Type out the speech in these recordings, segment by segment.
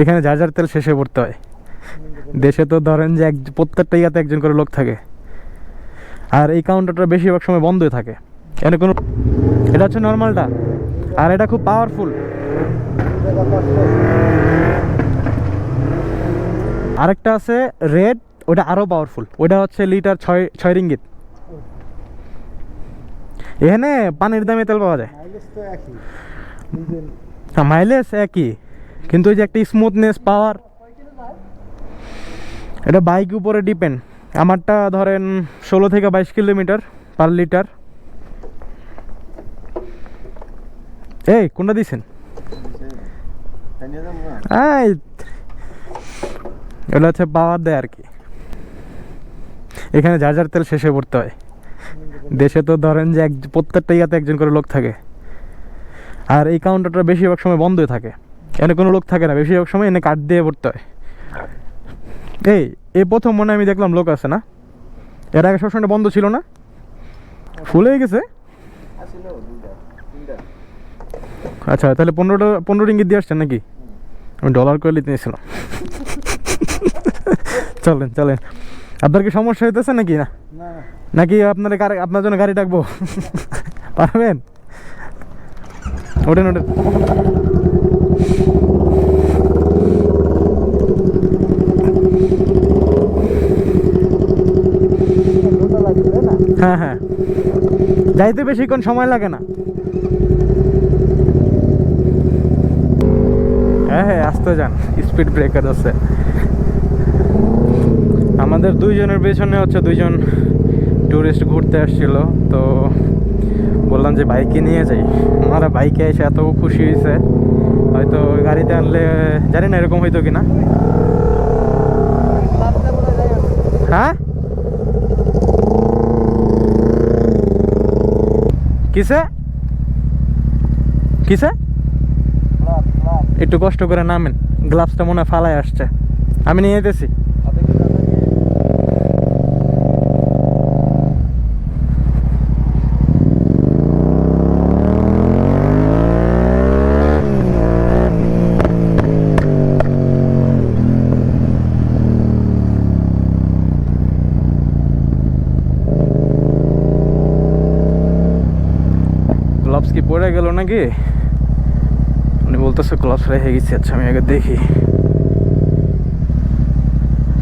এখানে যার যার তেল শেষে পড়তে হয়। দেশে তো ধরেন যে এক প্রত্যেকটা ইয়াতে একজন করে লোক থাকে। আর এই কাউন্টারটা বেশিরভাগ সময় বন্ধই থাকে। এখানে কোনো এটা হচ্ছে নর্মালটা আর এটা খুব পাওয়ারফুল আরেকটা আছে রেড ওটা আরও পাওয়ারফুল ওটা হচ্ছে লিটার ছয় ছয় রিঙ্গিত। এখানে পানির দামে তেল পাওয়া যায়। মাইলেজ তো একই। একই। কিন্তু ওই যে একটা স্মুথনেস পাওয়ার এটা বাইক উপরে ডিপেন্ড আমারটা ধরেন ষোলো থেকে বাইশ কিলোমিটার পার লিটার এই, কোনটা দিছেন? এটা হচ্ছে পাওয়ার দেয় আর কি। এখানে যার যার তেল শেষে পড়তে হয়। দেশে তো ধরেন যে এক প্রত্যেকটা ইয়াতে একজন করে লোক থাকে। আর এই কাউন্টারটা বেশিরভাগ সময় বন্ধই থাকে। এখানে কোনো লোক থাকে না বেশিরভাগ সময় এনে কাট দিয়ে পড়তে হয়। এই এই প্রথম মনে আমি দেখলাম লোক আছে না? এর আগে সবসময় বন্ধ ছিল না? ফুল হয়ে গেছে? আচ্ছা তাহলে পনেরোটা পনেরো রিঙ্গিত দিয়ে আসছেন নাকি? আমি ডলার করে নিতে নিয়েছিলাম চলেন চলেন। আপনার কি সমস্যা হইতেছে নাকি না। নাকি আপনার গাড়ি আপনার জন্য গাড়ি ডাকবো? পারবেন? ওঠেন ওঠেন। হ্যাঁ হ্যাঁ। যাইতে বেশিক্ষণ সময় লাগে না। হ্যাঁ হ্যাঁ আসতে যান। স্পিড ব্রেকার আছে। আমাদের দুইজনের পেছনে হচ্ছে দুইজন টুরিস্ট ঘুরতে আসছিল, তো বললাম যে বাইকে নিয়ে যাই। আমরা বাইকে এসে এত খুশি হয়েছে হয়তো গাড়িতে আনলে জানি না এরকম হইতো কিনা। হ্যাঁ? কিসে? কিসে? একটু কষ্ট করে নামেন। গ্লাভসটা মনে হয় ফালায় আসছে। আমি নিয়ে যেতেছি। গ্লাভস কি পড়ে গেল নাকি? উনি বলতেছে গ্লাভস রেখে গেছি আচ্ছা আমি আগে দেখি।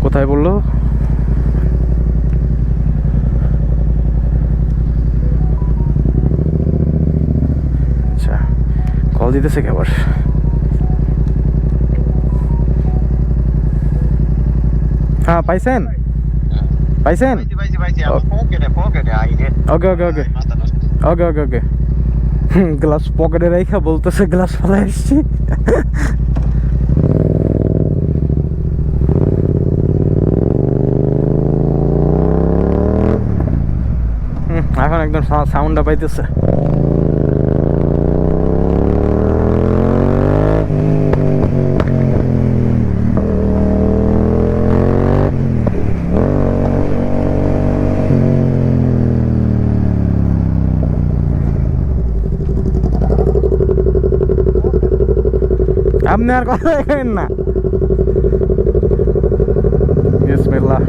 কোথায় বলল? আচ্ছা কল দিতেছে কে আবার? হ্যাঁ পাইছেন? পাইছেন? ওকে ওকে ওকে ওকে ওকে ওকে গ্লাস পকেটে রেখা বলতেছে গ্লাস ফেলা এসছি এখন একদম সাউন্ডটা পাইতেছে। আর কথা দেখেন না। বিসমিল্লাহ।